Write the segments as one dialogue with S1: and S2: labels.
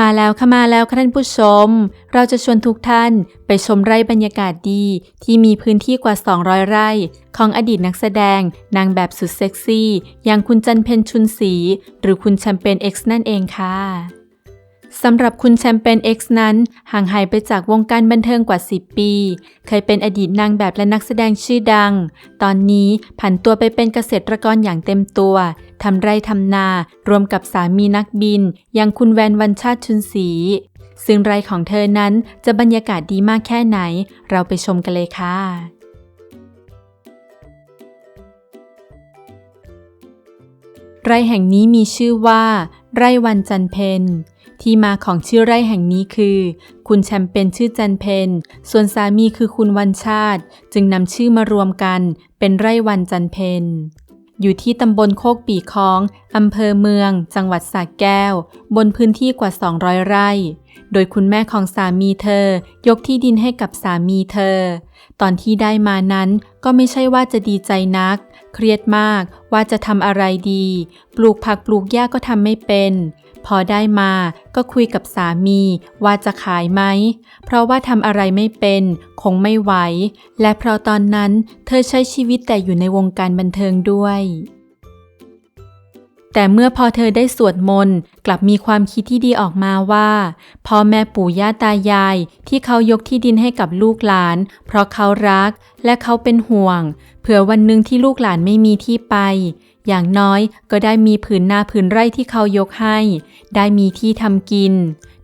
S1: มาแล้วค่ะมาแล้วค่ะท่านผู้ชม เราจะชวนทุกท่านไปชมไร่บรรยากาศดี ที่มีพื้นที่กว่า 200 ไร่ ของอดีตนักแสดง นางแบบสุดเซ็กซี่ อย่างคุณจันเพนชุนศรีหรือคุณแชมเปญเอ็กซ์นั่นเองค่ะ สำหรับคุณแชมเปญ X นั้น ห่างหายไปจากวงการบันเทิงกว่า 10 ปี เคยเป็นอดีตนางแบบและนักแสดงชื่อดัง ตอนนี้ผันตัวไปเป็นเกษตรกรอย่างเต็มตัวทำไร่ทำนา รวมกับสามีนักบิน อย่างคุณแวนวันชาติชุนศรีซึ่งไร่ของเธอนั้นจะบรรยากาศดีมากแค่ไหน เราไปชมกันเลยค่ะไร่แห่งนี้มีชื่อว่า ไร่วันจันเพน ที่มาของชื่อไร่แห่งนี้คือ คุณแชมเปญชื่อจันเพน ส่วนสามีคือคุณวันชาติ จึงนำชื่อมารวมกัน เป็นไร่วันจันเพนอยู่ที่ตำบลโคกปีคองอำเภอเมือง จังหวัดสระแก้ว บนพื้นที่กว่า 200 ไร่ โดยคุณแม่ของสามีเธอ ยกที่ดินให้กับสามีเธอ ตอนที่ได้มานั้นก็ไม่ใช่ว่าจะดีใจนัก เครียดมากว่าจะทำอะไรดี ปลูกผักปลูกหญ้าก็ทำไม่เป็น พอได้มาก็คุยกับสามีว่าจะขายไหม เพราะว่าทำอะไรไม่เป็น คงไม่ไหว และเพราะตอนนั้นเธอใช้ชีวิตแต่อยู่ในวงการบันเทิงด้วย แต่เมื่อพอเธอได้สวดมนต์กลับมีความคิดที่ดีออกมาว่าพ่อแม่ปู่ย่าตายาย ที่เขายกที่ดินให้กับลูกหลาน เพราะเขารักและเขาเป็นห่วง เผื่อวันหนึ่งที่ลูกหลานไม่มีที่ไป อย่างน้อยก็ได้มีผืนนาผืนไร่ที่เขายกให้ ได้มีที่ทำกิน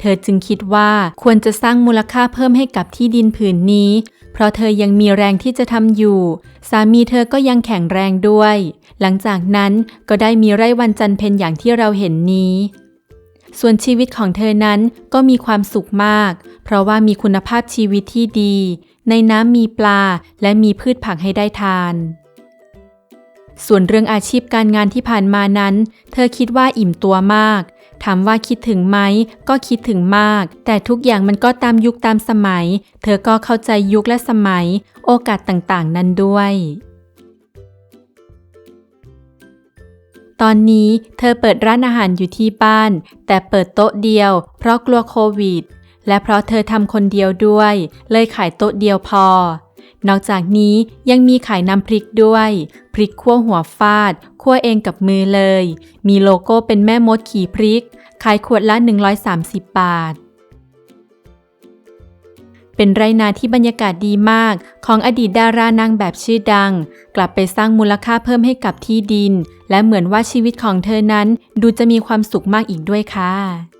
S1: เธอจึงคิดว่าควรจะสร้างมูลค่าเพิ่มให้กับที่ดินผืนนี้ เพราะเธอยังมีแรงที่จะทำอยู่ สามีเธอก็ยังแข็งแรงด้วย หลังจากนั้นก็ได้มีไร่วันจันเพนอย่างที่เราเห็นนี้ ส่วนชีวิตของเธอนั้นก็มีความสุขมาก เพราะว่ามีคุณภาพชีวิตที่ดี ในน้ำมีปลาและมีพืชผักให้ได้ทาน ส่วนเรื่องอาชีพการงานที่ผ่านมานั้น เธอคิดว่าอิ่มตัวมาก ถามว่าคิดถึงไหมก็คิดถึงมาก แต่ทุกอย่างมันก็ตามยุคตามสมัย เธอก็เข้าใจยุคและสมัย โอกาสต่างๆ นั้นด้วย ตอนนี้เธอเปิดร้านอาหารอยู่ที่บ้าน แต่เปิดโต๊ะเดียว เพราะกลัวโควิด และเพราะเธอทำคนเดียวด้วย เลยขายโต๊ะเดียวพอ นอกจากนี้ยังมีขายน้ำพริกด้วย พริกคั่วหัวฟาดคั่วเองกับมือเลย มีโลโก้เป็นแม่มดขี่พริก ขายขวดละ 130 บาท เป็นไรนาที่บรรยากาศดีมาก ของอดีตดารานางแบบชื่อดัง กลับไปสร้างมูลค่าเพิ่มให้กับที่ดิน และเหมือนว่าชีวิตของเธอนั้นดูจะมีความสุขมากอีกด้วยค่ะ